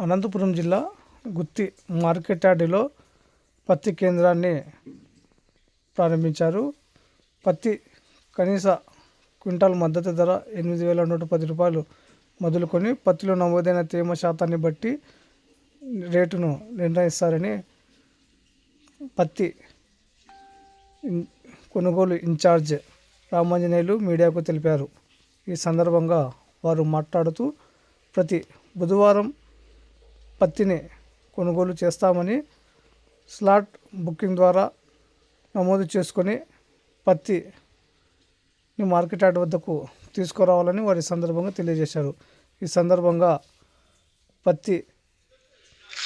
అనంతపురం జిల్లా గుత్తి మార్కెట్ యార్డులో పత్తి కేంద్రాన్ని ప్రారంభించారు. పత్తి కనీస క్వింటాల్ మద్దతు ధర ఎనిమిది వేల నూట పది రూపాయలు మొదలుకొని పత్తిలో నమోదైన తేమ శాతాన్ని బట్టి రేటును నిర్ణయిస్తారని పత్తి కొనుగోలు ఇన్ఛార్జ్ రామాంజనేయులు మీడియాకు తెలిపారు. ఈ సందర్భంగా వారు మాట్లాడుతూ ప్రతి బుధవారం పత్తిని కొనుగోలు చేస్తామని స్లాట్ బుకింగ్ ద్వారా నమోదు చేసుకొని పత్తిని మార్కెట్ యార్డ్ వద్దకు తీసుకురావాలని వారి సందర్భంగా తెలియజేశారు. ఈ సందర్భంగా పత్తి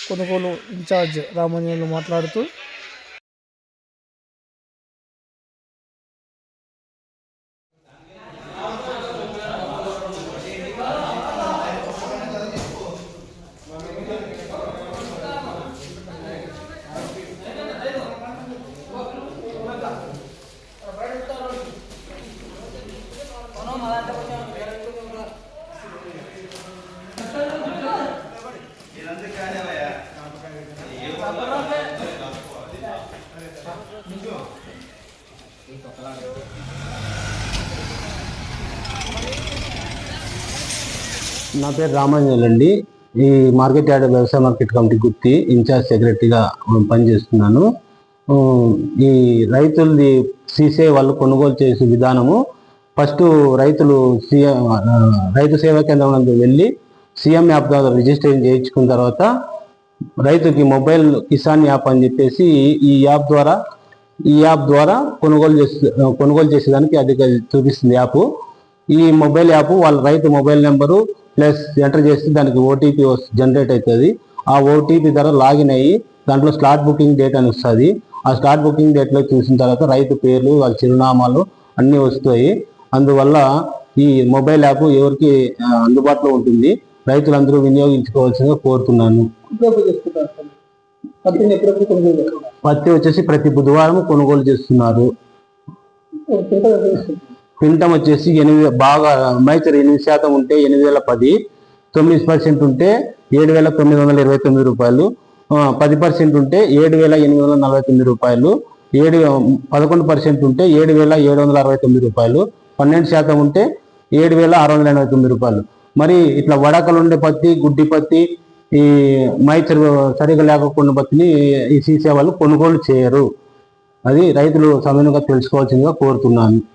కొనుగోలు ఇన్ఛార్జ్ రామాంజనేయులు మాట్లాడుతూ నా పేరు రామాంజల్ అండి. ఈ మార్కెట్ యార్డ్ వ్యవసాయ మార్కెట్ కమిటీ గుర్తి ఇన్ఛార్జ్ సెక్రటరీగా పనిచేస్తున్నాను. ఈ రైతులది సీసే వాళ్ళు కొనుగోలు చేసే విధానము ఫస్ట్ రైతులు సీఎం రైతు సేవా కేంద్రం వెళ్ళి సీఎం యాప్ ద్వారా రిజిస్ట్రేషన్ చేయించుకున్న తర్వాత రైతుకి మొబైల్ కిసాన్ యాప్ అని చెప్పేసి ఈ యాప్ ద్వారా ఈ యాప్ ద్వారా కొనుగోలు చేసే కొనుగోలు చేసేదానికి అది చూపిస్తుంది యాప్. ఈ మొబైల్ యాప్ వాళ్ళ రైతు మొబైల్ నెంబరు ప్లస్ ఎంటర్ చేస్తే దానికి ఓటీపీ జనరేట్ అవుతుంది ఆ ఓటీపీ ద్వారా లాగిన్ అయ్యి దాంట్లో స్లాట్ బుకింగ్ డేట్ అని వస్తుంది. ఆ స్లాట్ బుకింగ్ డేట్లో చూసిన తర్వాత రైతు పేర్లు వాళ్ళ చిరునామాలు అన్నీ వస్తాయి. అందువల్ల ఈ మొబైల్ యాప్ ఎవరికి అందుబాటులో ఉంటుంది రైతులందరూ వినియోగించుకోవాల్సిందిగా కోరుతున్నాను పత్తిని ఎప్పుడెప్పుడు కొనుగోలు చేస్తారు పత్తి వచ్చేసి ప్రతి బుధవారం కొనుగోలు చేస్తున్నారు. క్వింటం వచ్చేసి ఎనిమిది బాగా మైచర్ ఎనిమిది శాతం ఉంటే ఎనిమిది వేల పది తొమ్మిది పర్సెంట్ ఉంటే ఏడు వేల తొమ్మిది వందల ఇరవై తొమ్మిది రూపాయలు పది పర్సెంట్ ఉంటే ఏడు వేల ఎనిమిది వందల నలభై తొమ్మిది రూపాయలు ఏడు పదకొండు పర్సెంట్ ఉంటే ఏడు వేల ఏడు వందల అరవై తొమ్మిది రూపాయలు పన్నెండు శాతం ఉంటే ఏడు వేల ఆరు వందల ఎనభై తొమ్మిది రూపాయలు. మరి ఇట్లా వడకలు ఉండే పత్తి గుడ్డి పత్తి ఈ మైచర్ సరిగా లేకుండా బతిని ఈ సీసే వాళ్ళు కొనుగోలు చేయరు. అది రైతులు సమయంగా తెలుసుకోవాల్సిందిగా కోరుతున్నాను.